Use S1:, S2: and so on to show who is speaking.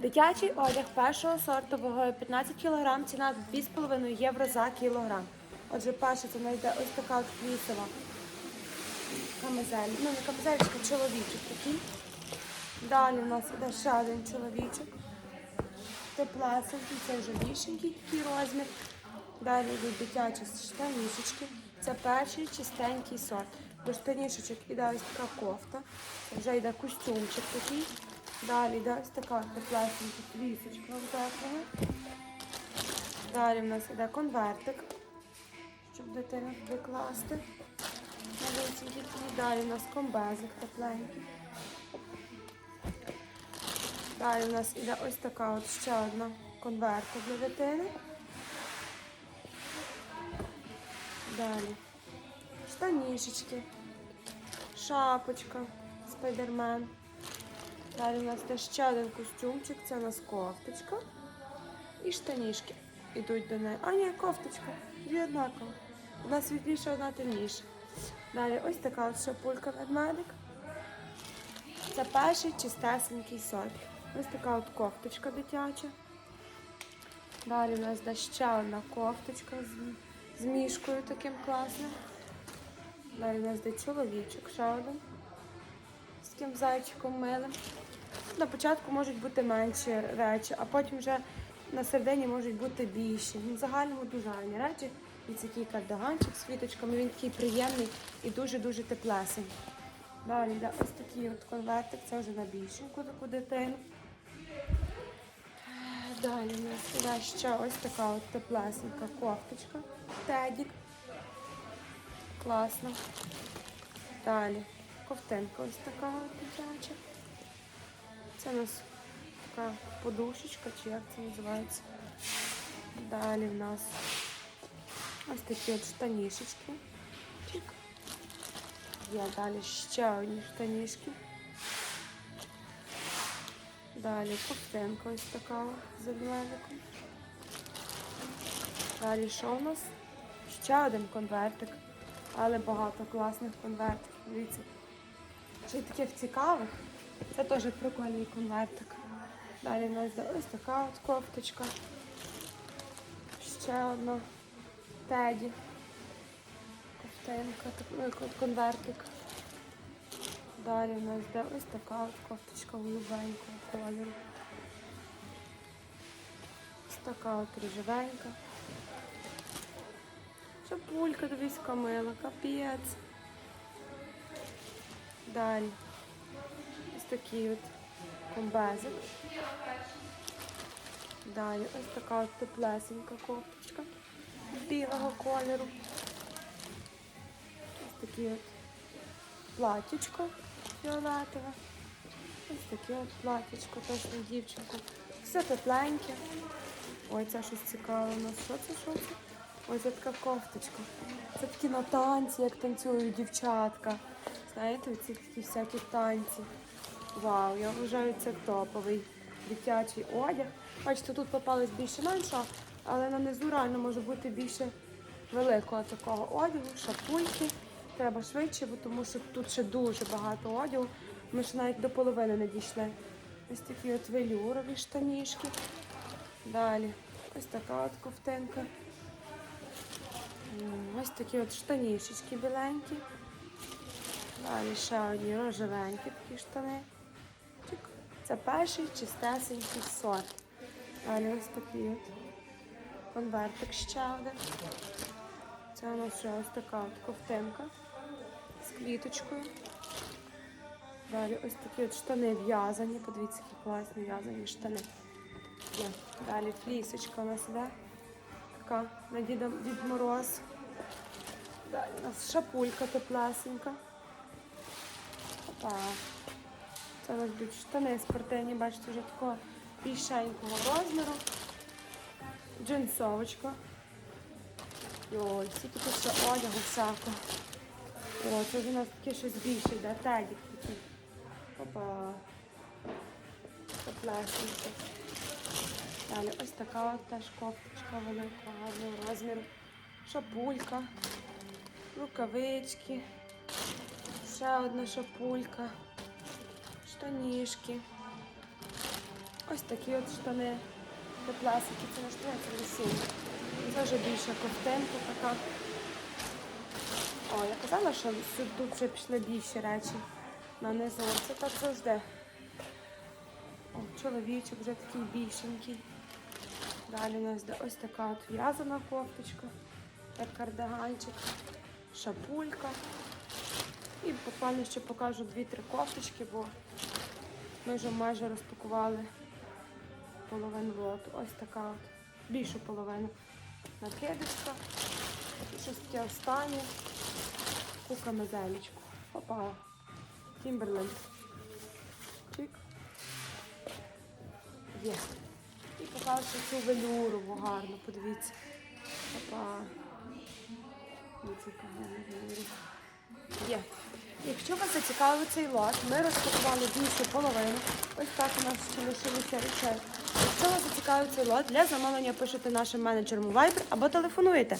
S1: Дитячий одяг першого сорту вагою 15 кг, ціна 2,5 євро за кілограм. Отже, перша це знайде ось така от флісова камизель. Ну, не камизельчика, чоловічок такий. Далі у нас іде ще один чоловічок. Теплесенький, це вже більшенький такий розмір. Далі йдуть дитячі штанішечки. Це перший чистенький сорт. До штанішечок іде ось така кофта. Вже йде костюмчик такий. Далі йде ось така теплесенька флісочка втеплена. Далі в нас іде конвертик, щоб дитину туди класти. Малесенький такий. Далі у нас комбезик тепленький. Далі у нас іде ось така от ще одна конверта для дитини. Далі. Штанішечки, шапочка, спайдермен. Далі у нас теж ще один костюмчик, це у нас кофточка і штанішки ідуть до неї. А ні, кофточка, дві однаково. Одна світліша, одна темніша. Далі ось така шапулька ведмедик. Це перший чистесенький сорт. Ось така от кофточка дитяча. Далі у нас йде ще одна кофточка з, з мішкою таким класним. Далі у нас йде чоловічок, ще один. З таким зайчиком милим. На початку можуть бути менші речі, а потім вже на середині можуть бути більші. Ну, в загальному дуже гарні речі. І такий кардиганчик з квіточками, він такий приємний і дуже-дуже теплесенький. Далі йде ось такий от конвертик, це вже на більшеньку таку дитину. Далі у нас іде ще ось така от теплесенька кофточка. Тедік. Класно. Далі ковтинка ось така дитяча. Це у нас така подушечка, чи як це називається. Далі в нас ось такі от штанішечки. Є далі ще одні штанішки. Далі ковтинка ось така з ведмедиком. Далі що у нас? Ще один конвертик, але багато класних конвертиків. Дивіться. Ще й таких цікавих. Це теж прикольний конвертик. Далі у нас ось така от кофточка. Ще одна теді. Кофтинка, ну, конвертик. Далі у нас йде ось така кофточка голубенького кольору. Ось така от рожевенька. Шапулька, дивись, камила, капець. Далі. Такий от комбезик. Далі ось така от теплесенька кофточка білого кольору. Ось такі от платічко фіолетове. Ось таке от платічко теж на дівчинку. Все тепленьке. Ой, це щось цікаве у нас. Що це? Що це? Ой, це така кофточка. Це такі на танці, як танцюють дівчатка. Знаєте, ці такі всякі танці. Вау, я вважаю, це топовий дитячий одяг. Бачите, тут попалось більше меншого, але на низу реально може бути більше великого такого одягу, шапульки. Треба швидше, бо тому що тут ще дуже багато одягу. Ми ще навіть до половини не дійшли. Ось такі от велюрові штанішки. Далі ось така от ковтинка. Ось такі от штанішечки біленькі. Далі ще одні рожевенькі такі штани. Це перший чистесенький сорт. Далі ось такий от конвертик ще один. Це у нас ще ось така от ковтинка з квіточкою. Далі ось такі от штани в'язані. Подивіться, які класні в'язані штани. Далі флісочка у нас іде. Така на Діда, Дід Мороз. Далі у нас шапулька теплесенька. Опа. Нас будуть штани спортивні, бачите, вже такого більшенького розміру. Джинсовочка. Ой, скільки тут ще одягу всякого. О, це у нас таке щось більше йде, тедік такий. Опа. Теплесеньке. Далі ось така от теж кофточка великого гарного розміру. Шапулька, рукавички, ще одна шапулька, штанішки. Ось такі от штани. Теплесики, це не штани, це весіння. Це вже більша ковтинка така. О, я казала, що тут вже пішли більші речі на низу. Це так завжди. О, чоловічок вже такий більшенький. Далі у нас ось така от в'язана кофточка, як кардиганчик, шапулька. І буквально ще покажу дві-три кофточки, бо ми вже майже розпакували половину лоту. Ось така от, більшу половину накидочка. І щось таке останнє. Таку камезелечку. Опа. Тімберленд. Чик. Є. І покажу цю велюрову гарну, подивіться. Опа. Є. Якщо вас зацікавив цей лот, ми розпакували більшу половину. Ось так у нас ще лишилося речей. Якщо вас зацікавив цей лот, для замовлення пишете нашим менеджерам у Viber або телефонуєте.